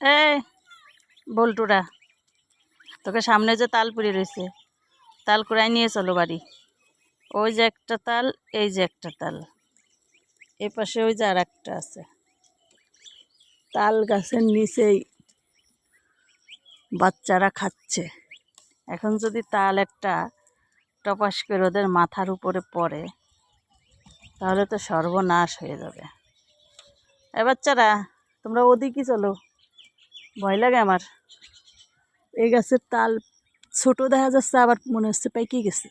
এই, বল্টুরা, তোকে সামনে যে তাল পুড়ে রয়েছে, তাল কুড়াই নিয়ে চলো বাড়ি। ওই যে একটা তাল, এই যে একটা তাল। এ পাশে ওই যে আর একটা আছে। তাল গাছের নিচেই বাচ্চারা খাচ্ছে। এখন যদি তাল একটা টপাস করে ওদের মাথার উপরে পড়ে, তাহলে তো সর্বনাশ হয়ে যাবে। এ বাচ্চারা, তোমরা ওদিকে চলো। ভয় লাগে আমার। এই গাছের তাল ছোট দেখা যাচ্ছে, আবার মনে হচ্ছে পেকে গেছে।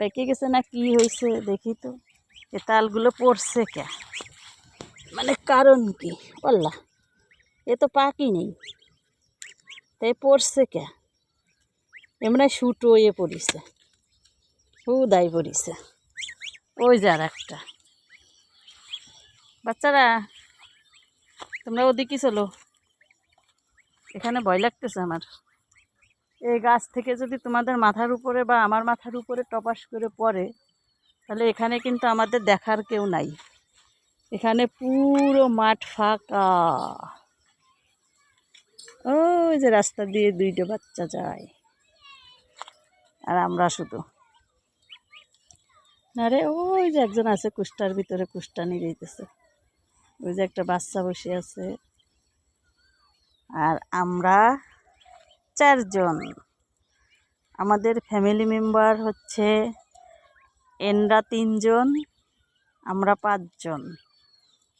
পেকে গেছে না কি হয়েছে দেখি তো। এ তালগুলো পড়ছে কে? মানে কারণ কি? বললা এ তো পাকি নেই। তাই পড়ছে কে? এমনি শুটো ইয়ে পড়িছে, হুদাই পড়িছে। ওই যার একটা। বাচ্চারা, তোমরা ওদিকে চলো। এখানে ভয় লাগতেছে আমার। এই গাছ থেকে যদি তোমাদের মাথার উপরে বা আমার মাথার উপরে টপাস করে পড়ে, তাহলে এখানে কিন্তু আমাদের দেখার কেউ নাই। এখানে পুরো মাঠ ফাঁকা। ওই যে রাস্তা দিয়ে দুইটা বাচ্চা যায়। আর আমরা শুধু। না রে ওই যে একজন আছে কুষ্টার ভিতরে কুষ্টা নিয়ে যেতেছে ওই যে একটা বাচ্চা বসে আছে। আর আমরা চারজন। আমাদের ফ্যামিলি মেম্বার হচ্ছে এনরা তিনজন, আমরা পাঁচজন।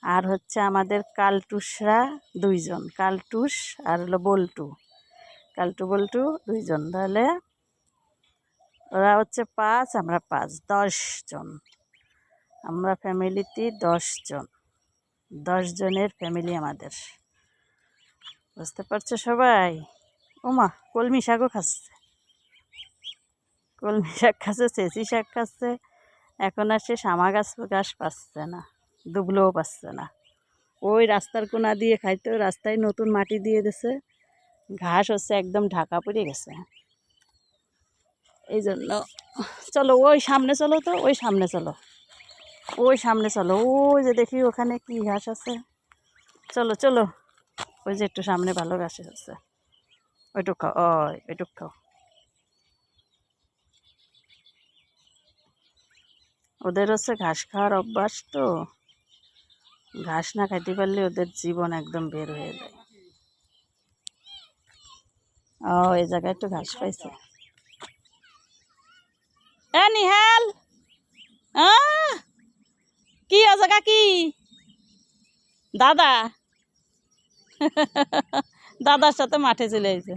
আর হচ্ছে আমাদের কালটুসরা দুইজন, কালটুস আর হলো বল্টু। কালটু বল্টু দুইজন, তাহলে ওরা হচ্ছে পাঁচ, আমরা পাঁচ, দশজন। আমরা ফ্যামিলিতে দশজন। দশ জনের ফ্যামিলি আমাদের। বুঝতে পারছ সবাই? ওমা, কলমি শাকও খাচ্ছে। কলমি শাক খাচ্ছে, চেঁচি শাক খাচ্ছে। এখন আর সে শামা গাছ গাছ পাচ্ছে না, দুবলোও পাচ্ছে না। ওই রাস্তার কোনা দিয়ে খাইতো, রাস্তায় নতুন মাটি দিয়ে দিছে। ঘাস হচ্ছে একদম ঢাকা পড়ে গেছে। এই জন্য চলো, ওই সামনে চলো তো, ওই সামনে চলো। ওই সামনে চলো, ওই যে দেখি ওখানে কি ঘাস আছে। চলো চলো। ওই যে একটু সামনে ভালো ঘাস আছে। ওইটুক খাও ওই ওইটুক খাও। ওদের হচ্ছে ঘাস খাওয়ার অভ্যাস তো। ঘাস না খাইতে পারলে ওদের জীবন একদম বের হয়ে যায়। ও, এই জায়গায় একটু ঘাস পাইছে। এ, নিহাল! কি আছে কাকি দাদা! দাদার সাথে মাঠে চলে গেছে